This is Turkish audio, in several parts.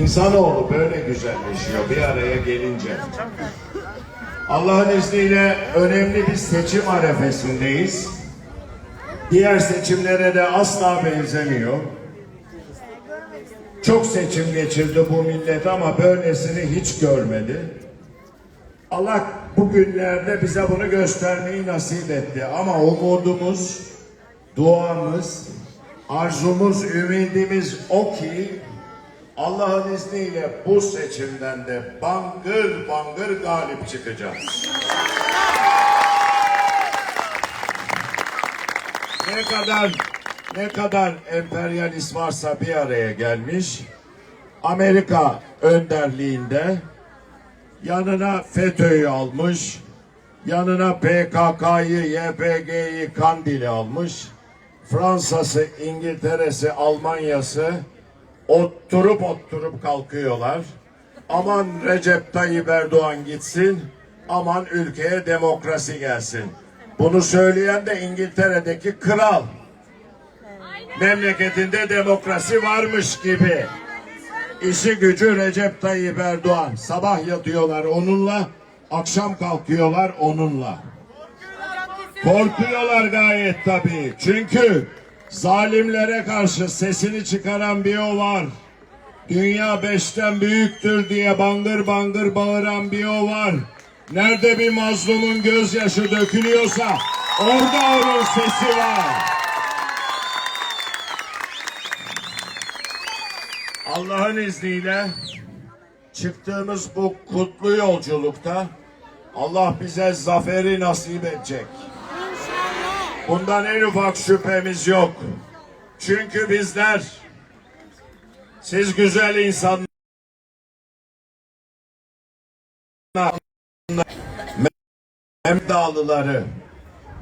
İnsanoğlu böyle güzelleşiyor bir araya gelince. Allah'ın izniyle önemli bir seçim arefesindeyiz. Diğer seçimlere de asla benzemiyor. Çok seçim geçirdi bu millet ama böylesini hiç görmedi. Allah bugünlerde bize bunu göstermeyi nasip etti. Ama umudumuz, duamız, arzumuz, ümidimiz o ki Allah'ın izniyle bu seçimden de bangır bangır galip çıkacağız. Ne kadar ne kadar emperyalist varsa bir araya gelmiş. Amerika önderliğinde yanına FETÖ'yü almış, yanına PKK'yı, YPG'yi, Kandil'i almış, Fransa'sı, İngiltere'si, Almanya'sı oturup oturup kalkıyorlar. Aman Recep Tayyip Erdoğan gitsin, aman ülkeye demokrasi gelsin. Bunu söyleyen de İngiltere'deki kral. Memleketinde demokrasi varmış gibi. İşi gücü Recep Tayyip Erdoğan. Sabah yatıyorlar onunla, akşam kalkıyorlar onunla. Korkuyorlar gayet tabii. Çünkü zalimlere karşı sesini çıkaran bir o var. Dünya beşten büyüktür diye bangır bangır bağıran bir o var. Nerede bir mazlumun gözyaşı dökülüyorsa orada onun sesi var. Allah'ın izniyle çıktığımız bu kutlu yolculukta Allah bize zaferi nasip edecek. Bundan en ufak şüphemiz yok. Çünkü bizler siz güzel insanlar Memdağlıları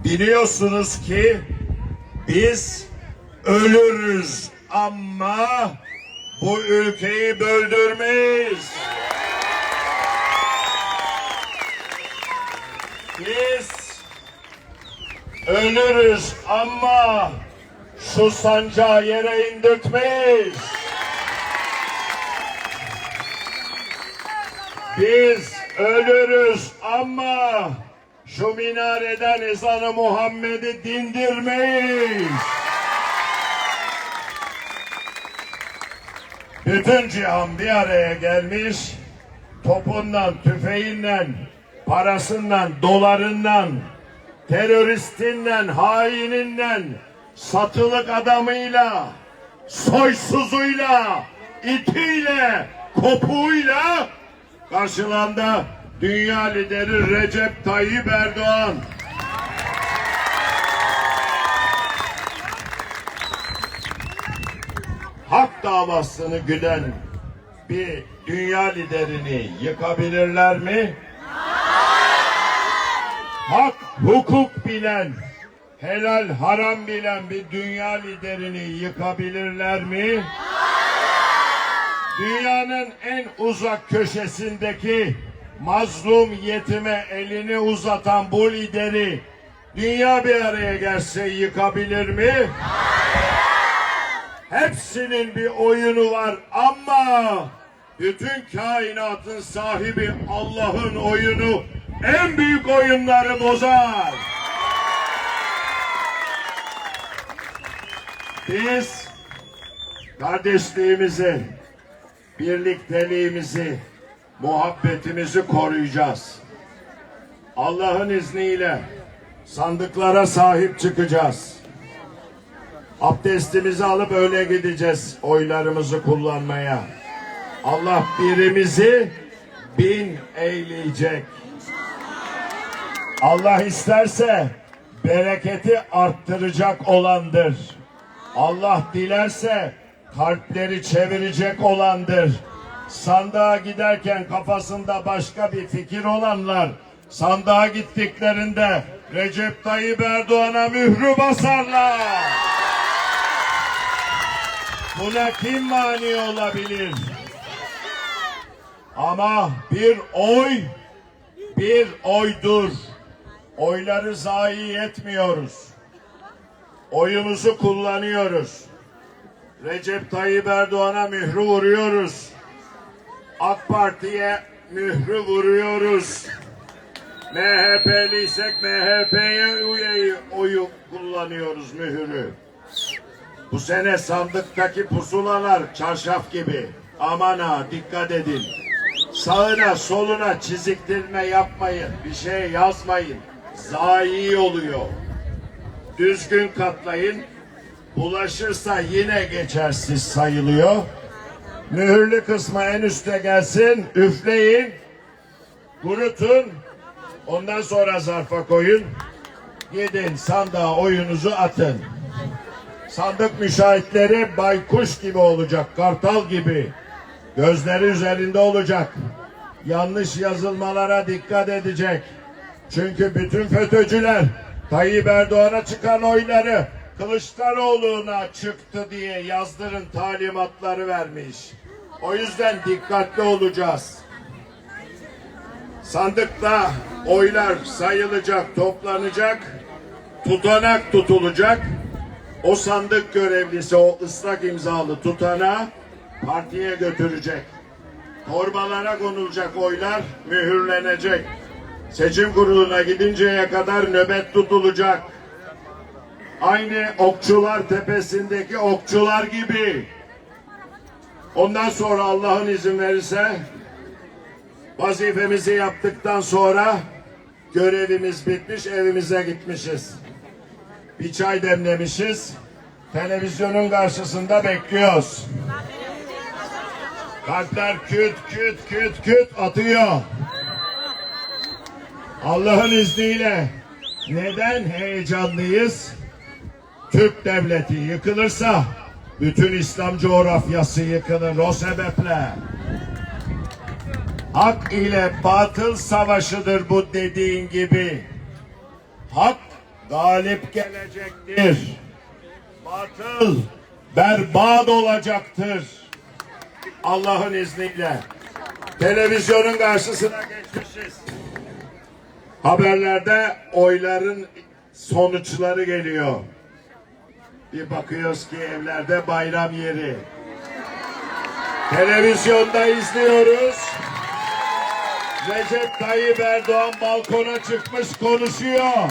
biliyorsunuz ki biz ölürüz ama bu ülkeyi böldürmeyiz. Biz ölürüz ama şu sancağı yere indirtmeyiz. Biz ölürüz ama şu minareden ezanı Muhammed'i dindirmeyiz. Bütün cihan bir araya gelmiş, topundan, tüfeğinden, parasından, dolarından, teröristinden, haininden, satılık adamıyla, soysuzuyla, itiyle, kopuğuyla karşılanda dünya lideri Recep Tayyip Erdoğan. hak davasını güden bir dünya liderini yıkabilirler mi? Hak, hukuk bilen, helal, haram bilen bir dünya liderini yıkabilirler mi? Dünyanın en uzak köşesindeki mazlum yetime elini uzatan bu lideri dünya bir araya gelse yıkabilir mi? Hepsinin bir oyunu var ama bütün kainatın sahibi Allah'ın oyunu en büyük oyunları bozar. Biz kardeşliğimizi, birlikteliğimizi, muhabbetimizi koruyacağız. Allah'ın izniyle sandıklara sahip çıkacağız. Abdestimizi alıp öyle gideceğiz oylarımızı kullanmaya. Allah birimizi bin eyleyecek. Allah isterse bereketi arttıracak olandır. Allah dilerse kalpleri çevirecek olandır. Sandığa giderken kafasında başka bir fikir olanlar sandığa gittiklerinde Recep Tayyip Erdoğan'a mührü basarlar. Buna kim mani olabilir? Ama bir oy, bir oydur. Oyları zayi etmiyoruz. Oyumuzu kullanıyoruz. Recep Tayyip Erdoğan'a mührü vuruyoruz. AK Parti'ye mührü vuruyoruz. MHP'liysek MHP'ye üyeyi oyu kullanıyoruz mühürü. Bu sene sandıktaki pusulalar çarşaf gibi. Aman ha dikkat edin. Sağına soluna çiziktirme yapmayın. Bir şey yazmayın. Zayi oluyor. Düzgün katlayın. Bulaşırsa yine geçersiz sayılıyor. Mühürlü kısmı en üste gelsin. Üfleyin. Kurutun. Ondan sonra zarfa koyun. Gidin sandığa oyunuzu atın. Sandık müşahitleri baykuş gibi olacak, kartal gibi. Gözleri üzerinde olacak. Yanlış yazılmalara dikkat edecek. Çünkü bütün FETÖ'cüler Tayyip Erdoğan'a çıkan oyları Kılıçdaroğlu'na çıktı diye yazdırın talimatları vermiş. O yüzden dikkatli olacağız. Sandıkta oylar sayılacak, toplanacak, tutanak tutulacak. O sandık görevlisi o ıslak imzalı tutanağı partiye götürecek. Torbalara konulacak oylar mühürlenecek. Seçim kuruluna gidinceye kadar nöbet tutulacak. Aynı okçular tepesindeki okçular gibi. Ondan sonra Allah'ın izin verirse vazifemizi yaptıktan sonra görevimiz bitmiş evimize gitmişiz. Bir çay demlemişiz. Televizyonun karşısında bekliyoruz. Kalpler küt küt küt küt atıyor. Allah'ın izniyle neden heyecanlıyız? Türk devleti yıkılırsa bütün İslam coğrafyası yıkılır o sebeple. Hak ile batıl savaşıdır bu dediğin gibi. Hak galip gelecektir. Batıl berbat olacaktır. Allah'ın izniyle. Televizyonun karşısına geçmişiz. Haberlerde oyların sonuçları geliyor. Bir bakıyoruz ki evlerde bayram yeri. Televizyonda izliyoruz. Recep Tayyip Erdoğan balkona çıkmış konuşuyor.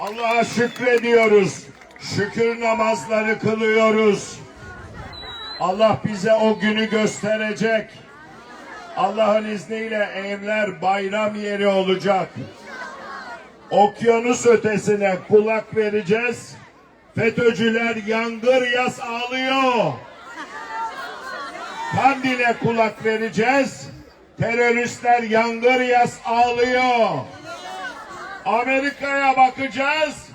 Allah'a şükrediyoruz. Şükür namazları kılıyoruz. Allah bize o günü gösterecek. Allah'ın izniyle evler bayram yeri olacak. Okyanus ötesine kulak vereceğiz. FETÖ'cüler yangır yas ağlıyor. Kandil'e kulak vereceğiz. Teröristler yangır yas ağlıyor. Amerika'ya bakacağız.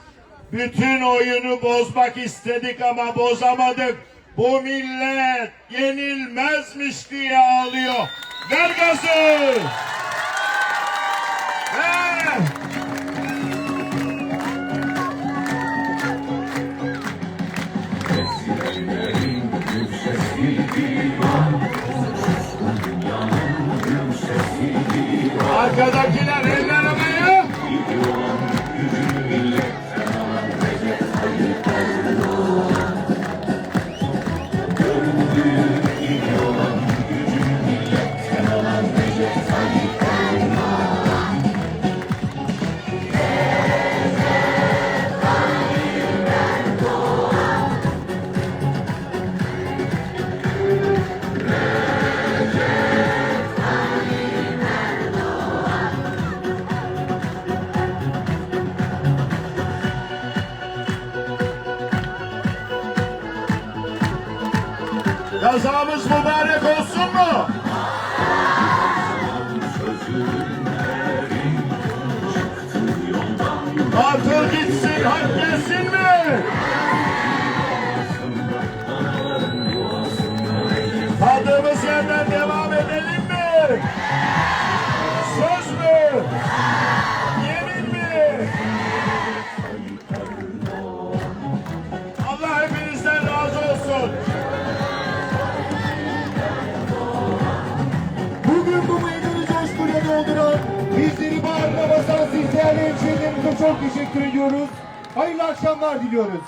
Bütün oyunu bozmak istedik ama bozamadık. Bu millet yenilmezmiş diye ağlıyor. Ver gazı. Hak gelsin mi? Kaldığımız yerden devam edelim mi? Söz mü? Yemin mi? Allah hepinizden razı olsun. Bugün bu meydanı coşkuyla dolduran, bizleri bağrına basan siz değerli hemşehrilerimize çok teşekkür ediyoruz. Hayırlı akşamlar diliyoruz.